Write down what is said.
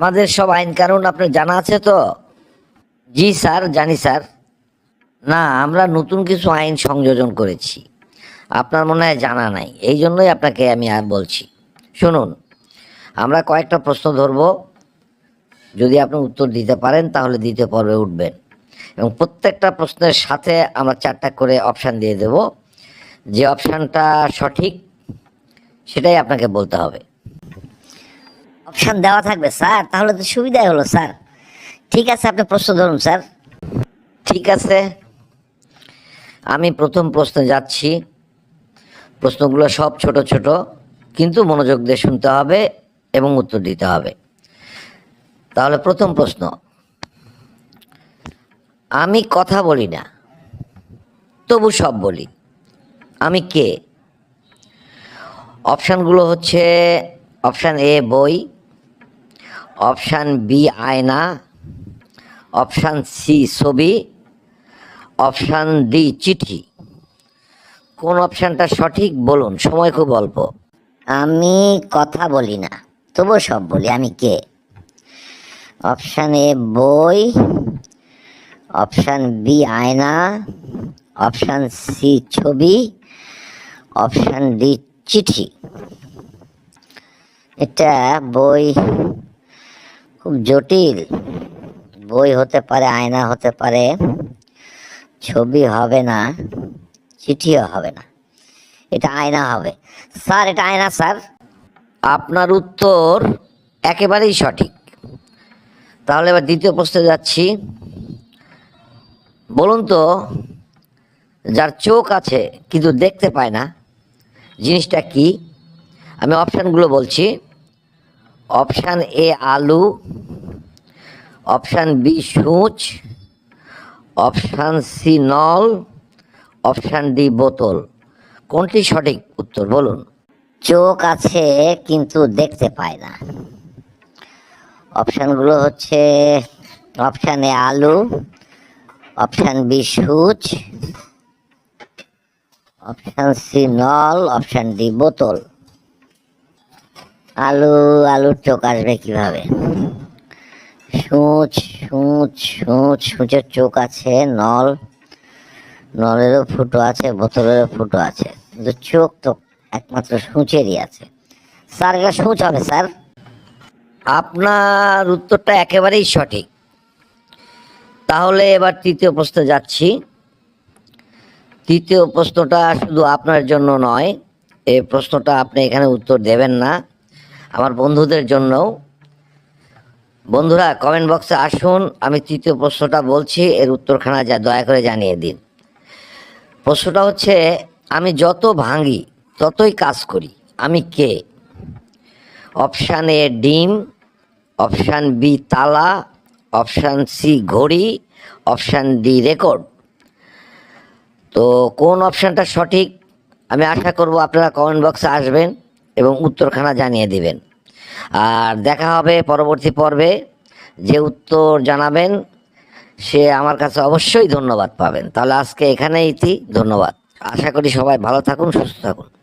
আমাদের সব আইন কানুন, আপনার জানা আছে তো? জি স্যার, জানি স্যার। না, আমরা নতুন কিছু আইন সংযোজন করেছি। আপনার মনে হয় জানা নাই। এই জন্যই আপনাকে আমি আর বলছি। শুনুন, আমরা কয়েকটা প্রশ্ন ধরব। যদি আপনি উত্তর দিতে পারেন, তাহলে দিতে পর্বে উঠবেন। এবং প্রত্যেকটা প্রশ্নের সাথে আমরা চারটা করে অপশান দিয়ে দেব। যে অপশানটা সঠিক, সেটাই আপনাকে বলতে হবে। অপশান দেওয়া থাকবে, স্যার। তাহলে তো সুবিধাই হলো, স্যার। ঠিক আছে, আপনি প্রশ্ন ধরুন, স্যার। ঠিক আছে। আমি প্রথম প্রশ্নে যাচ্ছি। প্রশ্নগুলো সব ছোট ছোট, কিন্তু মনোযোগ দিয়ে শুনতে হবে এবং উত্তর দিতে হবে। তাহলে প্রথম প্রশ্ন। আমি কথা বলি না, তবু সব বলি। আমি কে? অপশানগুলো হচ্ছে অপশান এ বই অপশান বি আয়না, অপশান সি ছবি, অপশান ডি চিঠি। কোন অপশানটা সঠিক বলুন, সময় খুব অল্প। আমি কথা বলি না তবু সব বলি, আমি কে? অপশান এ বই, অপশান বি আয়না, অপশান সি ছবি, অপশান ডি চিঠি। এটা বই খুব জটিল। বই হতে পারে, আয়না হতে পারে, ছবি হবে না, চিঠিও হবে না। এটা আয়না হবে। স্যার, এটা আয়না, স্যার। আপনার উত্তর একেবারেই সঠিক। তাহলে এবার দ্বিতীয় প্রশ্নে যাচ্ছি। বলুন তো, যার চোখ আছে কিন্তু দেখতে পায় না, জিনিসটা কি? আমি অপশানগুলো বলছি। অপশান এ আলু, অপশান বি সূচ, অপশান সি নল, অপশান ডি বোতল। কোনটি সঠিক উত্তর বলুন? চোখ আছে, কিন্তু দেখতে পায় না। অপশানগুলো হচ্ছে অপশান এ আলু, অপশান বি সূচ, অপশান সি নল, অপশান ডি বোতল। আলু, আলুর চোখ আসবে কীভাবে? সূচ সূচ সূচ, সূচের চোখ আছে, নল। নলেরও ফুটো আছে, বোতলেরও ফুটো আছে। কিন্তু চোখ তো একমাত্র সূচেরই আছে। স্যার, এটা সূচ হবে, স্যার। আপনার উত্তরটা একেবারেই সঠিক। তাহলে এবার তৃতীয় প্রশ্নে যাচ্ছি। তৃতীয় প্রশ্নটা শুধু আপনার জন্য নয় এই প্রশ্নটা আপনি এখানে উত্তর দেবেন না। আমার বন্ধুদের জন্যও। বন্ধুরা কমেন্ট বক্সে আসুন, আমি তৃতীয় প্রশ্নটা বলছি, এর উত্তরখানা যা দয়া করে জানিয়ে দিন। প্রশ্নটা হচ্ছে, আমি যত ভাঙি ততই কাজ করি, আমি কে? অপশান এ ডিম, অপশান বি তালা, অপশান সি ঘড়ি, অপশান ডি রেকর্ড। তো কোন অপশানটা সঠিক? আমি আশা করব আপনারা কমেন্ট বক্সে আসবেন। এবং উত্তরখানা জানিয়ে দিবেন। আর দেখা হবে পরবর্তী পর্বে। যে উত্তর জানাবেন, সে আমার কাছে অবশ্যই ধন্যবাদ পাবেন। তাহলে আজকে এখানেই ইতি। ধন্যবাদ। আশা করি সবাই ভালো থাকুন, সুস্থ থাকুন।